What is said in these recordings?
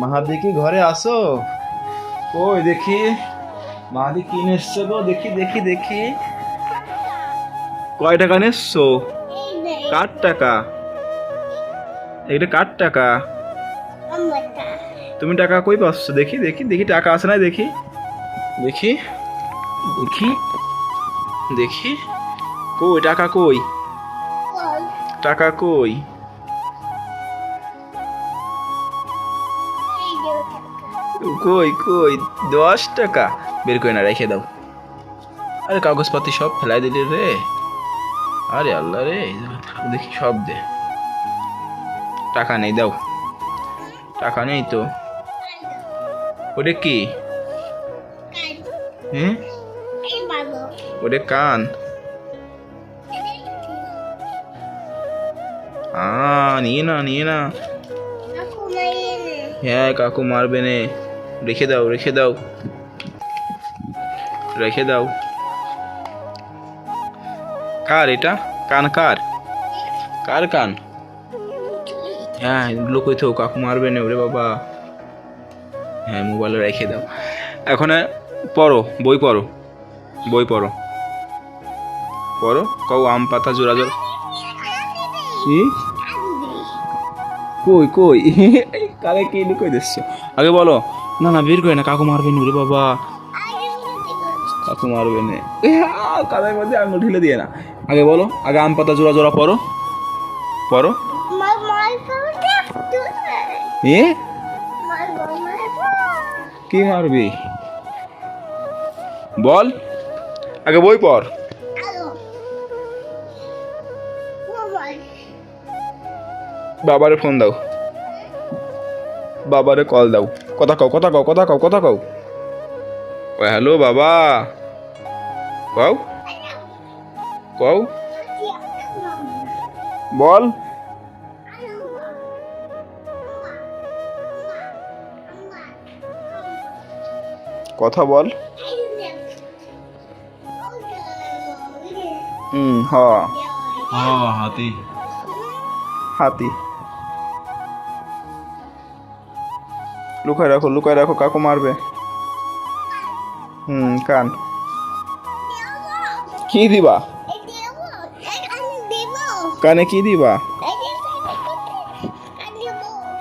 মাহাদি কি ঘরে আসো। ওই দেখি? মাহাদি কি নেসছো গো? দেখি দেখি দেখি। কয় টাকা নেসছো কার টাকা? এটা কার টাকা? তুমি টাকা কই পাচ্ছ? দেখি দেখি দেখি, টাকা আছে না দেখি। দেখি দেখি দেখি। কই, টাকা কই? টাকা কই? কই কই? দশ টাকা। বের করে না রেখে দাও। আরে কাগজপাতি সব ফেলাই দিলি রে। আরে আল্লাহ রে দেখি সব দে। টাকা নেই দাও। টাকা নেই তো। ওটা কি? হ্যাঁ ওটা কান। আ নিয়ে না নিয়ে না। হ্যাঁ কাকু মারবে নে। রেখে দাও রেখে দাও। রেখে দাও। কার এটা? কান কার? কার কান? হ্যাঁ এগুলো কই তো কাকু মারবে না ওরে বাবা। হ্যাঁ মোবাইলে রেখে দাও। এখন পড়ো, বই পড়ো। বই পড়ো। পড়ো? কও, আম পাতা জোড়া জোড়া। কি? কই কই? কালে কি লুকই দিচ্ছ? আগে বলো। না না, বের করে না, কাকু মারবে না রে, বাবা। কাকু মারবে না। কাদের মধ্যে আঙুল ঢিলে দিয়ে না। আগে বলো, আগে আম পাতা জোড়া জোড়া পড়ো পরো। এ? কি মারবি? বল। আগে বই পড় বাবারে ফোন দাও। বাবারে কল দাও। কথা কও কথা কও কথা কও কথা কও। হ্যালো বাবা। কও? কও? বল। কথা বল। হুম হ হাতি। হাতি। লুকায় রাখো লুকায় রাখো, কাকু মারবে। হুম, কান। কি দিবা? কানে কি দিবা?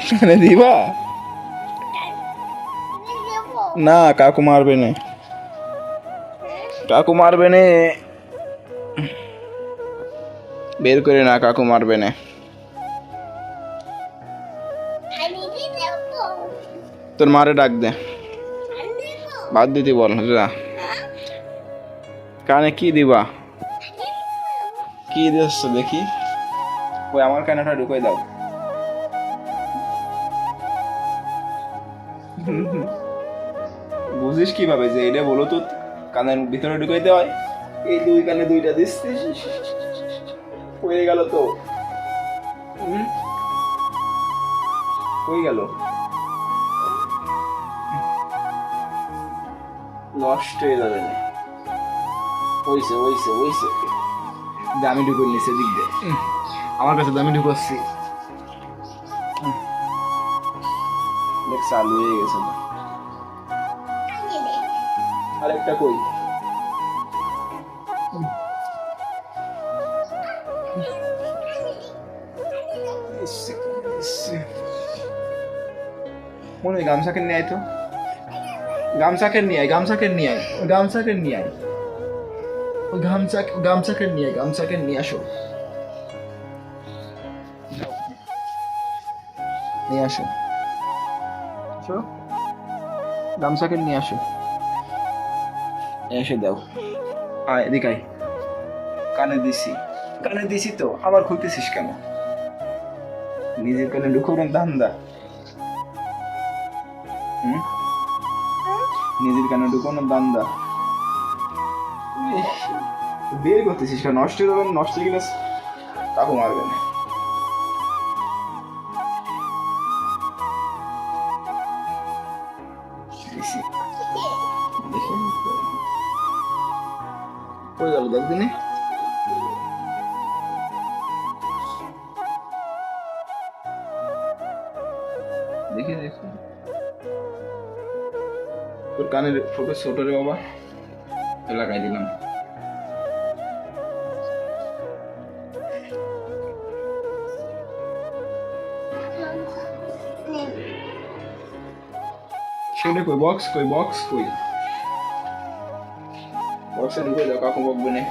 কানে দিবা? না, কাকু মারবে না। কাকু মারবে না। বের করে না, কাকু মারবে না। তোর মারে ডাক দে। বাদ দিতে বল, যা। কানে কি দিবা? কি দিচ্ছ দেখি? ওই আমার কানেটা ঢুকাই দাও। বুঝিস কীভাবে যে এটা বলো তো, কানের ভিতরে ঢুকাইতে হয়। এই দুই কানে দুইটা দিচ্ছিস হয়ে গেল তো? হয়ে গেল। নষ্ট হয়ে যাবে না। ওইসে ওইসে ওইসে দামি ঢুকুন নিচে দিক দিয়ে। আমার কাছে দামি ঢুকাচ্ছি। চালু হয়ে গেছে না আরেকটা কই। মনে হয় গামছাকে নিয়ে আয় তো গামছাকে নিয়ে আয় গামছাকে নিয়ে আয় গামছাকে নিয়ে আয়। ওই গামছা গামছাকে নিয়ে আয় গামছাকে নিয়ে আসো। নিয়ে আসো। গামছাকে নিয়ে আসো। এসে দাও। আয়, এদিকে আয়। কানে দিছি। কানে দিছি তো, আবার খুলতেছিস কেন? নিজের কানে ঢুকুন ধান্দা। হুম? নিজের কানে ঢুকানো দান্দা? ইস, বের করতেছিস কেন? নষ্ট হয়ে যাবে নষ্ট হয়ে গেলে কাকু মারবে না। দেখি। দেখি। কই গেল দেখ দেখি দেখি। তোর কানের ফোটো ছোট রে বাবা। লাগাই দিলাম। সেটা কই বক্স কই বক্স কই? বক্সে ঢুকে দাও কাকু বকবে নে।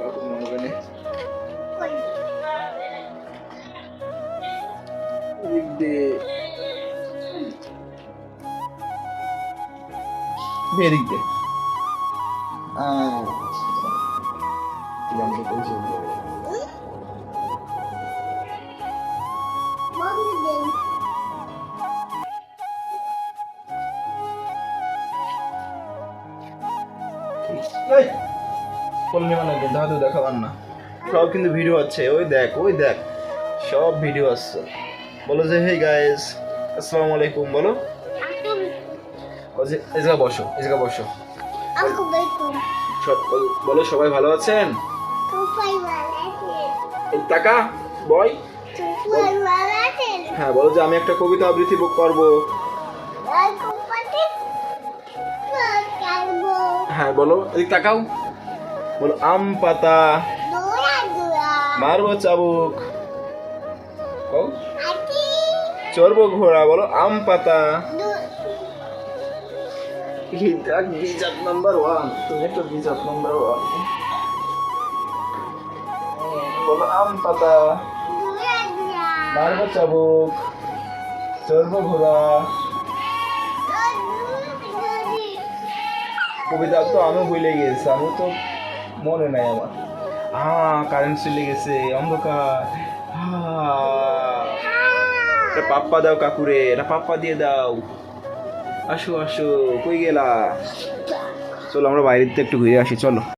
কাকু নে দিয়ে এদিক দিয়ে আহ কিরম করে চলবে এই, পূর্ণিমা নাকি? দাদু দেখাবার না। সব কিন্তু ভিডিও আছে। ওই দেখ ওই দেখ। সব ভিডিও আসছে বলো যে হে গাইস আসসালামু আলাইকুম, বলো। জায়গা বসো এই জায়গা বসো। বলো সবাই ভালো আছেন? এই টাকা বয় হ্যাঁ বলো যে আমি একটা কবিতা আবৃত্তি করব। হ্যাঁ বলো এদিক তাকাও। বলো আম পাতা মারবো চাবুক। চড়বো ঘোড়া বলো আম পাতা আম পাতা চাবুক চড়বো ঘোড়া কবিতা তো আমি ভুলে গেছি আমি তো মনে নাই আমার হ্যাঁ কারেন্ট চলে গেছে অন্ধকার। এটা পাপ্পা দাও কাকুরে এটা পাপ্পা দিয়ে দাও আসো আসো কই গেলা? চলো আমরা বাইরের দিকে একটু ঘুরে আসি চলো।